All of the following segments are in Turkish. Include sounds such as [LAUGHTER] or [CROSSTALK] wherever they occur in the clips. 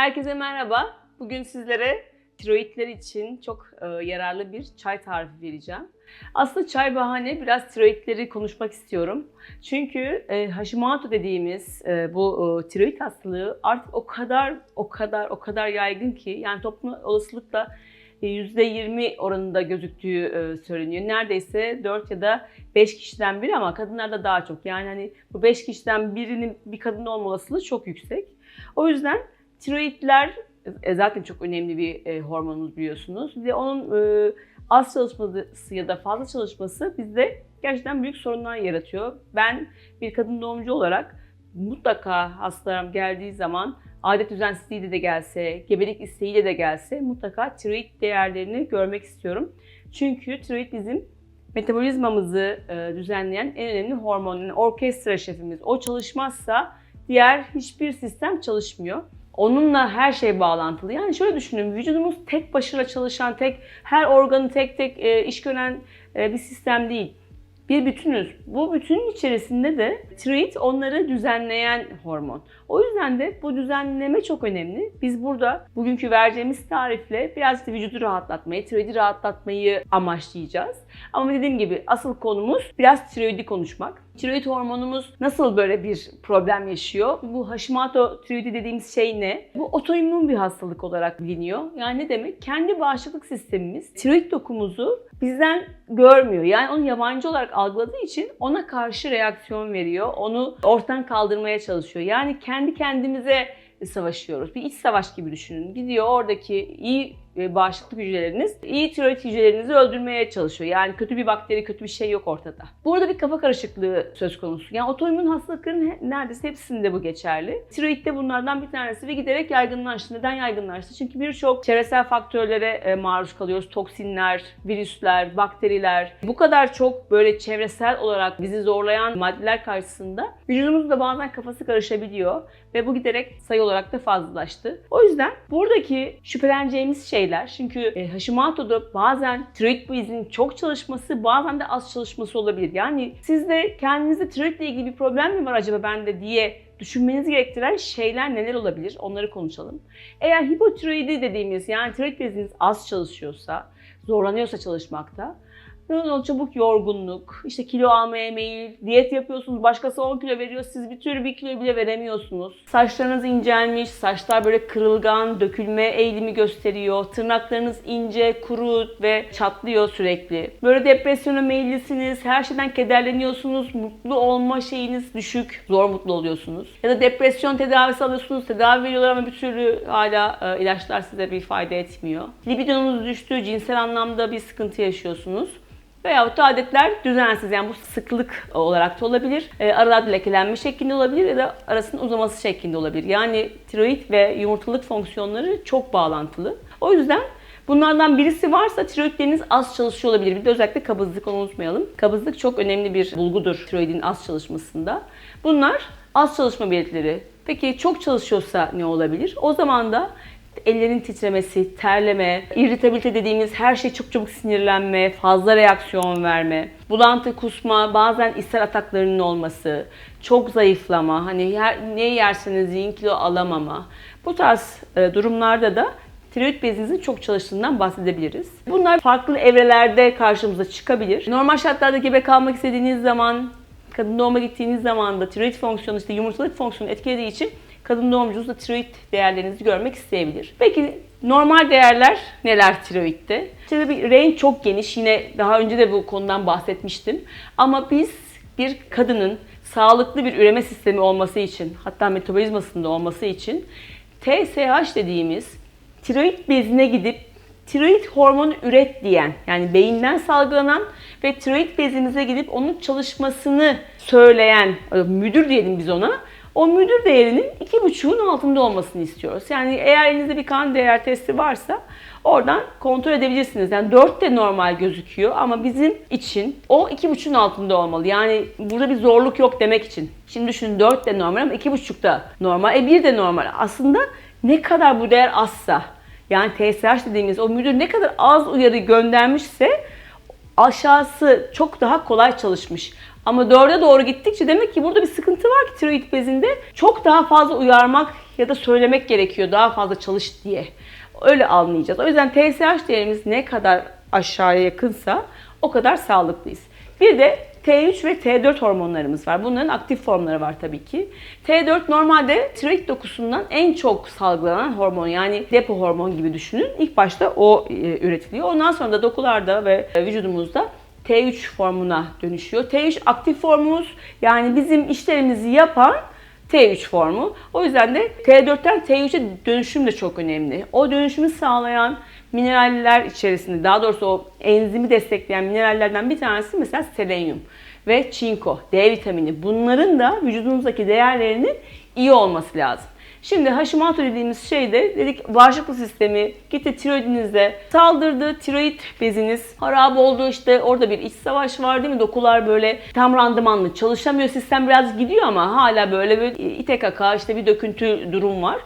Herkese merhaba. Bugün sizlere tiroidler için çok e, yararlı bir çay tarifi vereceğim. Aslında çay bahane biraz tiroidleri konuşmak istiyorum. Çünkü e, Hashimoto dediğimiz e, bu e, tiroid hastalığı artık o kadar o kadar o kadar yaygın ki yani toplum olasılıkla e, %20 oranında gözüktüğü e, söyleniyor. Neredeyse 4 ya da 5 kişiden biri ama kadınlarda daha çok. Yani hani bu 5 kişiden birinin bir kadın olma olasılığı çok yüksek. O yüzden tiroidler e, zaten çok önemli bir e, hormonumuz biliyorsunuz. Ve onun e, az çalışması ya da fazla çalışması bizde gerçekten büyük sorunlar yaratıyor. Ben bir kadın doğumcu olarak mutlaka hastalarım geldiği zaman adet düzensizliğiyle de gelse, gebelik isteğiyle de gelse mutlaka tiroid değerlerini görmek istiyorum. Çünkü tiroid bizim metabolizmamızı e, düzenleyen en önemli hormon, yani orkestra şefimiz. O çalışmazsa diğer hiçbir sistem çalışmıyor. Onunla her şey bağlantılı. Yani şöyle düşünün, vücudumuz tek başına çalışan, tek her organı tek tek e, iş gören e, bir sistem değil. Bir bütünüz. Bu bütünün içerisinde de tiroid onları düzenleyen hormon. O yüzden de bu düzenleme çok önemli. Biz burada bugünkü vereceğimiz tarifle biraz da vücudu rahatlatmayı, tiroidi rahatlatmayı amaçlayacağız. Ama dediğim gibi asıl konumuz biraz tiroidi konuşmak. Tiroid hormonumuz nasıl böyle bir problem yaşıyor? Bu Hashimoto tiroidi dediğimiz şey ne? Bu otoimmün bir hastalık olarak biliniyor. Yani ne demek? Kendi bağışıklık sistemimiz tiroid dokumuzu bizden görmüyor. Yani onu yabancı olarak algıladığı için ona karşı reaksiyon veriyor. Onu ortadan kaldırmaya çalışıyor. Yani kendi kendimize savaşıyoruz. Bir iç savaş gibi düşünün. Gidiyor oradaki iyi bağışıklık hücreleriniz iyi tiroid hücrelerinizi öldürmeye çalışıyor. Yani kötü bir bakteri, kötü bir şey yok ortada. Burada bir kafa karışıklığı söz konusu. Yani otoimmün hastalıkların neredeyse hepsinde bu geçerli. Tiroid de bunlardan bir tanesi ve giderek yaygınlaştı. Neden yaygınlaştı? Çünkü birçok çevresel faktörlere e, maruz kalıyoruz. Toksinler, virüsler, bakteriler. Bu kadar çok böyle çevresel olarak bizi zorlayan maddeler karşısında vücudumuzun da bazen kafası karışabiliyor ve bu giderek sayı olarak da fazlalaştı. O yüzden buradaki şüpheleneceğimiz şeyler çünkü e, Hashimoto'da bazen tiroid bezinin çok çalışması bazen de az çalışması olabilir. Yani sizde kendinizde tiroidle ilgili bir problem mi var acaba bende diye düşünmenizi gerektiren şeyler neler olabilir? Onları konuşalım. Eğer hipotiroidi dediğimiz yani tiroid beziniz az çalışıyorsa, zorlanıyorsa çalışmakta Böyle çabuk yorgunluk, işte kilo almaya meyil, diyet yapıyorsunuz, başkası 10 kilo veriyor, siz bir türlü bir kilo bile veremiyorsunuz. Saçlarınız incelmiş, saçlar böyle kırılgan, dökülme eğilimi gösteriyor. Tırnaklarınız ince, kuru ve çatlıyor sürekli. Böyle depresyona meyillisiniz, her şeyden kederleniyorsunuz, mutlu olma şeyiniz düşük, zor mutlu oluyorsunuz. Ya da depresyon tedavisi alıyorsunuz, tedavi veriyorlar ama bir türlü hala e, ilaçlar size bir fayda etmiyor. Libidonunuz düştü, cinsel anlamda bir sıkıntı yaşıyorsunuz. Veyahut da adetler düzensiz yani bu sıklık olarak da olabilir. E, aralarda lekelenme şeklinde olabilir ya da arasının uzaması şeklinde olabilir. Yani tiroid ve yumurtalık fonksiyonları çok bağlantılı. O yüzden Bunlardan birisi varsa tiroidleriniz az çalışıyor olabilir. Bir de özellikle kabızlık onu unutmayalım. Kabızlık çok önemli bir bulgudur tiroidin az çalışmasında. Bunlar az çalışma belirtileri. Peki çok çalışıyorsa ne olabilir? O zaman da ellerin titremesi, terleme, irritabilite dediğimiz her şey çok çabuk sinirlenme, fazla reaksiyon verme, bulantı, kusma, bazen ishal ataklarının olması, çok zayıflama, hani yer, ne yerseniz yiyin kilo alamama. Bu tarz e, durumlarda da tiroid bezinizin çok çalıştığından bahsedebiliriz. Bunlar farklı evrelerde karşımıza çıkabilir. Normal şartlarda gebe kalmak istediğiniz zaman, kadın doğuma gittiğiniz zaman da tiroid fonksiyonu, işte yumurtalık fonksiyonu etkilediği için kadın doğumcunuz da tiroid değerlerinizi görmek isteyebilir. Peki normal değerler neler tiroidde? İşte bir range çok geniş. Yine daha önce de bu konudan bahsetmiştim. Ama biz bir kadının sağlıklı bir üreme sistemi olması için, hatta metabolizmasında olması için TSH dediğimiz tiroid bezine gidip tiroid hormonu üret diyen yani beyinden salgılanan ve tiroid bezimize gidip onun çalışmasını söyleyen müdür diyelim biz ona o müdür değerinin 2,5'un altında olmasını istiyoruz. Yani eğer elinizde bir kan değer testi varsa oradan kontrol edebilirsiniz. Yani 4 de normal gözüküyor ama bizim için o 2,5'un altında olmalı. Yani burada bir zorluk yok demek için. Şimdi düşünün 4 de normal ama 2,5 da normal. E 1 de normal. Aslında ne kadar bu değer azsa yani TSH dediğimiz o müdür ne kadar az uyarı göndermişse aşağısı çok daha kolay çalışmış. Ama dörde doğru gittikçe demek ki burada bir sıkıntı var ki tiroid bezinde çok daha fazla uyarmak ya da söylemek gerekiyor daha fazla çalış diye. Öyle anlayacağız. O yüzden TSH değerimiz ne kadar aşağıya yakınsa o kadar sağlıklıyız. Bir de T3 ve T4 hormonlarımız var. Bunların aktif formları var tabii ki. T4 normalde tiroid dokusundan en çok salgılanan hormon yani depo hormon gibi düşünün. İlk başta o e, üretiliyor. Ondan sonra da dokularda ve vücudumuzda T3 formuna dönüşüyor. T3 aktif formumuz yani bizim işlerimizi yapan T3 formu. O yüzden de T4'ten T3'e dönüşüm de çok önemli. O dönüşümü sağlayan mineraller içerisinde daha doğrusu o enzimi destekleyen minerallerden bir tanesi mesela selenyum ve çinko, D vitamini. Bunların da vücudunuzdaki değerlerinin iyi olması lazım. Şimdi Hashimoto dediğimiz şey de dedik bağışıklık sistemi gitti tiroidinize saldırdı. Tiroid beziniz harap oldu işte orada bir iç savaş var değil mi? Dokular böyle tam randımanlı çalışamıyor. Sistem biraz gidiyor ama hala böyle bir ite kaka işte bir döküntü durum var.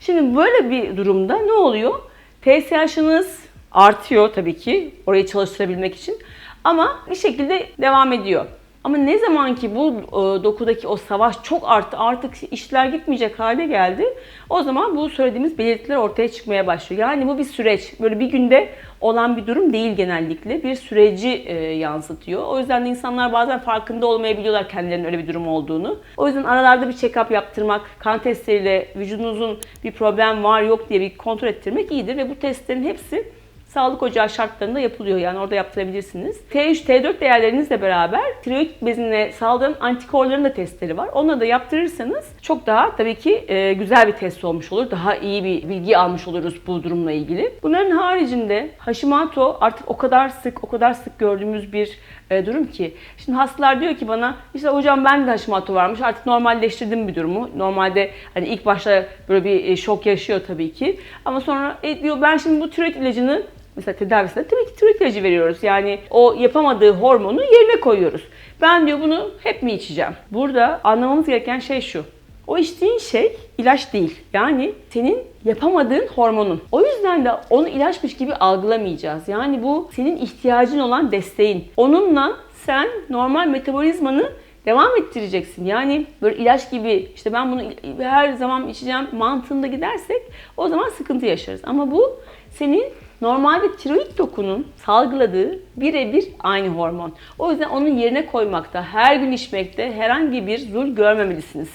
Şimdi böyle bir durumda ne oluyor? TSH'ınız artıyor tabii ki orayı çalıştırabilmek için ama bir şekilde devam ediyor. Ama ne zaman ki bu e, dokudaki o savaş çok arttı, artık işler gitmeyecek hale geldi. O zaman bu söylediğimiz belirtiler ortaya çıkmaya başlıyor. Yani bu bir süreç. Böyle bir günde olan bir durum değil genellikle. Bir süreci e, yansıtıyor. O yüzden de insanlar bazen farkında olmayabiliyorlar kendilerinin öyle bir durum olduğunu. O yüzden aralarda bir check-up yaptırmak, kan testleriyle vücudunuzun bir problem var yok diye bir kontrol ettirmek iyidir. Ve bu testlerin hepsi sağlık ocağı şartlarında yapılıyor. Yani orada yaptırabilirsiniz. T3, T4 değerlerinizle beraber tiroid bezine saldıran antikorların da testleri var. Onları da yaptırırsanız çok daha tabii ki e, güzel bir test olmuş olur. Daha iyi bir bilgi almış oluruz bu durumla ilgili. Bunların haricinde Hashimoto artık o kadar sık, o kadar sık gördüğümüz bir e, durum ki. Şimdi hastalar diyor ki bana işte hocam ben de Hashimoto varmış artık normalleştirdim bir durumu. Normalde hani ilk başta böyle bir e, şok yaşıyor tabii ki. Ama sonra e, diyor ben şimdi bu tiroid ilacını mesela tedavisinde tabii ki tiroid ilacı veriyoruz. Yani o yapamadığı hormonu yerine koyuyoruz. Ben diyor bunu hep mi içeceğim? Burada anlamamız gereken şey şu. O içtiğin şey ilaç değil. Yani senin yapamadığın hormonun. O yüzden de onu ilaçmış gibi algılamayacağız. Yani bu senin ihtiyacın olan desteğin. Onunla sen normal metabolizmanı devam ettireceksin. Yani böyle ilaç gibi işte ben bunu her zaman içeceğim mantığında gidersek o zaman sıkıntı yaşarız. Ama bu senin normalde tiroid dokunun salgıladığı birebir aynı hormon. O yüzden onun yerine koymakta, her gün içmekte herhangi bir zul görmemelisiniz.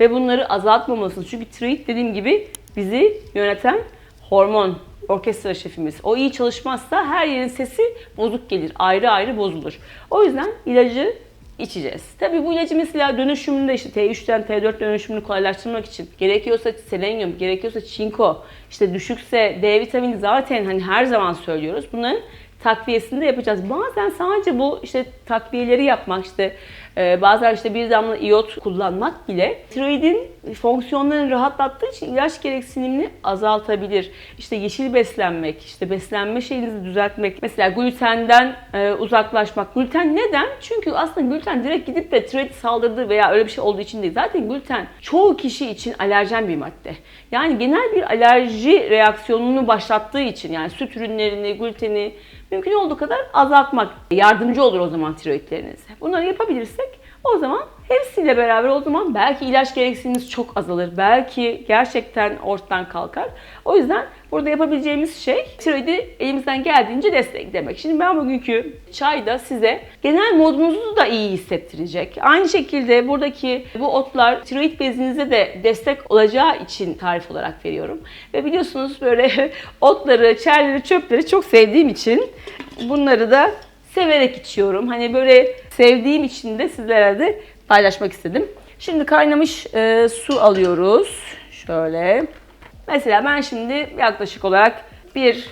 Ve bunları azaltmamalısınız. Çünkü tiroid dediğim gibi bizi yöneten hormon, orkestra şefimiz. O iyi çalışmazsa her yerin sesi bozuk gelir. Ayrı ayrı bozulur. O yüzden ilacı içeceğiz. Tabii bu ilacı mesela dönüşümünde işte T3'ten T4 dönüşümünü kolaylaştırmak için gerekiyorsa selenyum, gerekiyorsa çinko, işte düşükse D vitamini zaten hani her zaman söylüyoruz. Bunların takviyesini de yapacağız. Bazen sadece bu işte takviyeleri yapmak işte e, bazen işte bir damla iot kullanmak bile tiroidin fonksiyonlarını rahatlattığı için ilaç gereksinimini azaltabilir. İşte yeşil beslenmek, işte beslenme şeyinizi düzeltmek. Mesela glutenden e, uzaklaşmak. Gluten neden? Çünkü aslında gluten direkt gidip de tiroid saldırdığı veya öyle bir şey olduğu için değil. Zaten gluten çoğu kişi için alerjen bir madde. Yani genel bir alerji reaksiyonunu başlattığı için yani süt ürünlerini, gluteni mümkün olduğu kadar azaltmak yardımcı olur o zaman tiroidlerinize. Bunları yapabilirsek o zaman hepsiyle beraber o zaman belki ilaç gereksinimiz çok azalır. Belki gerçekten ortadan kalkar. O yüzden burada yapabileceğimiz şey tiroidi elimizden geldiğince desteklemek. Şimdi ben bugünkü çayda size genel modunuzu da iyi hissettirecek. Aynı şekilde buradaki bu otlar tiroid bezinize de destek olacağı için tarif olarak veriyorum. Ve biliyorsunuz böyle [LAUGHS] otları, çerleri, çöpleri çok sevdiğim için bunları da severek içiyorum. Hani böyle sevdiğim için de sizlerle de paylaşmak istedim. Şimdi kaynamış e, su alıyoruz. Şöyle. Mesela ben şimdi yaklaşık olarak bir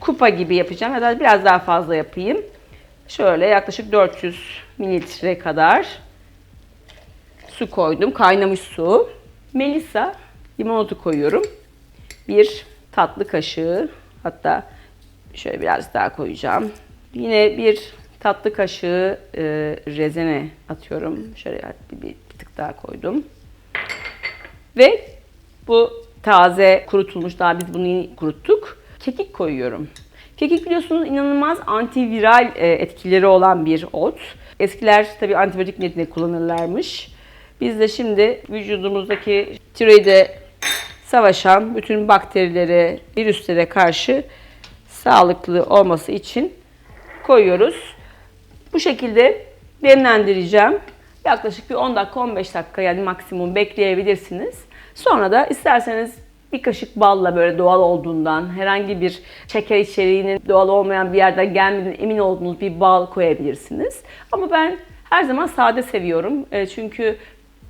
kupa gibi yapacağım ya da biraz daha fazla yapayım. Şöyle yaklaşık 400 mililitre kadar su koydum. Kaynamış su. Melisa limonatu koyuyorum. Bir tatlı kaşığı hatta şöyle biraz daha koyacağım. Yine bir tatlı kaşığı e, rezene atıyorum. Şöyle bir, bir, tık daha koydum. Ve bu taze kurutulmuş, daha biz bunu kuruttuk. Kekik koyuyorum. Kekik biliyorsunuz inanılmaz antiviral e, etkileri olan bir ot. Eskiler tabii antibiyotik niyetinde kullanırlarmış. Biz de şimdi vücudumuzdaki tiroide savaşan bütün bakterilere, virüslere karşı sağlıklı olması için koyuyoruz. Bu şekilde demlendireceğim. Yaklaşık bir 10 dakika 15 dakika yani maksimum bekleyebilirsiniz. Sonra da isterseniz bir kaşık balla böyle doğal olduğundan, herhangi bir şeker içeriğinin doğal olmayan bir yerden gelmediğine emin olduğunuz bir bal koyabilirsiniz. Ama ben her zaman sade seviyorum. E, çünkü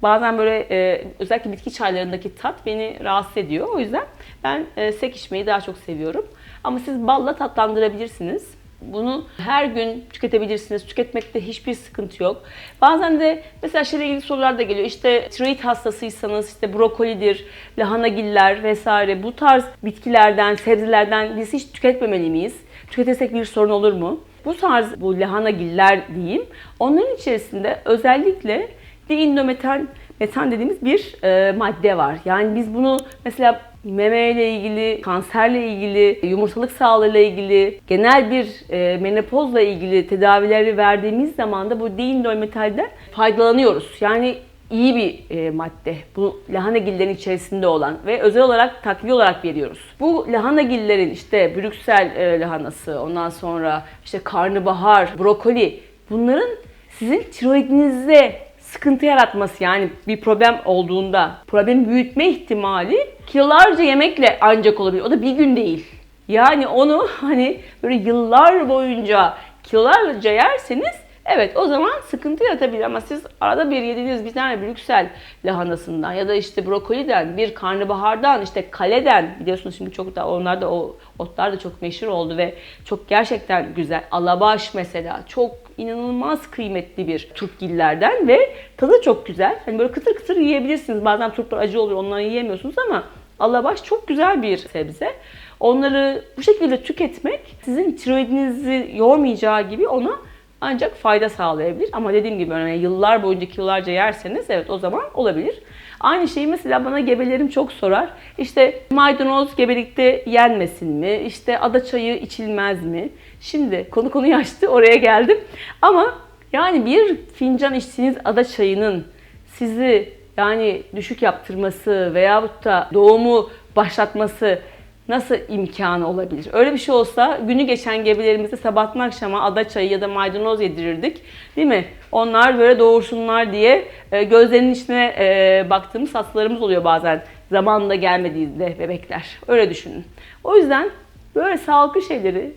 bazen böyle e, özellikle bitki çaylarındaki tat beni rahatsız ediyor. O yüzden ben e, sek içmeyi daha çok seviyorum. Ama siz balla tatlandırabilirsiniz. Bunu her gün tüketebilirsiniz. Tüketmekte hiçbir sıkıntı yok. Bazen de mesela şeyle ilgili sorular da geliyor. İşte tiroid hastasıysanız işte brokolidir, lahanagiller vesaire bu tarz bitkilerden, sebzelerden biz hiç tüketmemeli miyiz? Tüketirsek bir sorun olur mu? Bu tarz bu lahanagiller diyeyim. Onların içerisinde özellikle diindometan metan dediğimiz bir e, madde var. Yani biz bunu mesela memeyle ilgili, kanserle ilgili, yumurtalık sağlığıyla ilgili, genel bir e, menopozla ilgili tedavileri verdiğimiz zaman da bu diindometalden faydalanıyoruz. Yani iyi bir e, madde. Bu lahanagillerin içerisinde olan ve özel olarak takviye olarak veriyoruz. Bu lahanagillerin işte Brüksel e, lahanası, ondan sonra işte karnabahar, brokoli bunların sizin tiroidinizde sıkıntı yaratması yani bir problem olduğunda problem büyütme ihtimali kilolarca yemekle ancak olabilir. O da bir gün değil. Yani onu [LAUGHS] hani böyle yıllar boyunca kilolarca yerseniz evet o zaman sıkıntı yaratabilir ama siz arada bir yediğiniz bir tane Brüksel lahanasından ya da işte brokoliden, bir karnabahardan, işte kaleden biliyorsunuz şimdi çok da onlar da o otlar da çok meşhur oldu ve çok gerçekten güzel. Alabaş mesela çok inanılmaz kıymetli bir turpgillerden ve tadı çok güzel. Hani böyle kıtır kıtır yiyebilirsiniz. Bazen turplar acı oluyor onları yiyemiyorsunuz ama alabaş çok güzel bir sebze. Onları bu şekilde tüketmek sizin tiroidinizi yormayacağı gibi ona ancak fayda sağlayabilir. Ama dediğim gibi yani yıllar boyunca kilolarca yerseniz evet o zaman olabilir. Aynı şeyi mesela bana gebelerim çok sorar. İşte maydanoz gebelikte yenmesin mi? İşte ada çayı içilmez mi? Şimdi konu konuyu [LAUGHS] açtı oraya geldim. Ama yani bir fincan içtiğiniz ada çayının sizi yani düşük yaptırması veyahut da doğumu başlatması nasıl imkanı olabilir? Öyle bir şey olsa günü geçen gebelerimize sabahtan akşama ada çayı ya da maydanoz yedirirdik. Değil mi? Onlar böyle doğursunlar diye e, gözlerinin içine e, baktığımız hastalarımız oluyor bazen. Zamanında gelmediğinde bebekler. Öyle düşünün. O yüzden böyle sağlıklı şeyleri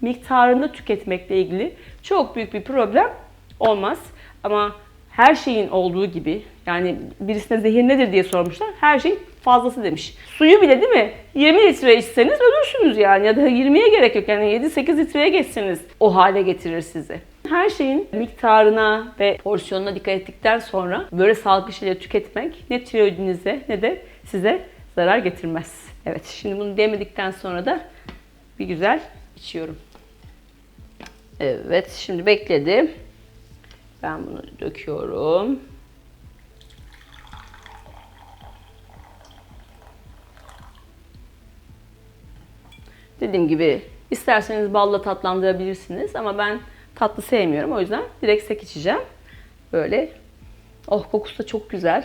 miktarında tüketmekle ilgili çok büyük bir problem olmaz. Ama her şeyin olduğu gibi yani birisine zehir nedir diye sormuşlar. Her şey fazlası demiş. Suyu bile değil mi? 20 litre içseniz ölürsünüz yani ya da 20'ye gerek yok. Yani 7-8 litreye geçseniz o hale getirir sizi. Her şeyin miktarına ve porsiyonuna dikkat ettikten sonra böyle sağlıklı şeyleri tüketmek ne tiroidinize ne de size zarar getirmez. Evet şimdi bunu demedikten sonra da bir güzel içiyorum. Evet şimdi bekledi. Ben bunu döküyorum. Dediğim gibi isterseniz balla tatlandırabilirsiniz ama ben tatlı sevmiyorum. O yüzden direkt sek içeceğim. Böyle. Oh kokusu da çok güzel.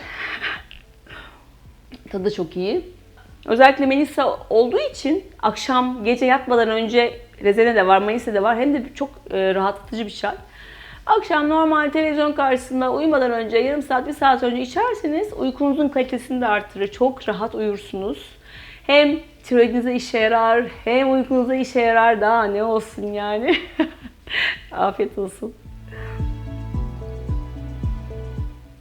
[LAUGHS] Tadı çok iyi. Özellikle Melisa olduğu için akşam gece yatmadan önce rezene de var, Melisa de var. Hem de çok e, rahatlatıcı bir çay. Akşam normal televizyon karşısında uyumadan önce yarım saat, bir saat önce içerseniz uykunuzun kalitesini de artırır. Çok rahat uyursunuz. Hem tiroidinize işe yarar, hem uykunuza işe yarar. Daha ne olsun yani. [LAUGHS] Afiyet olsun.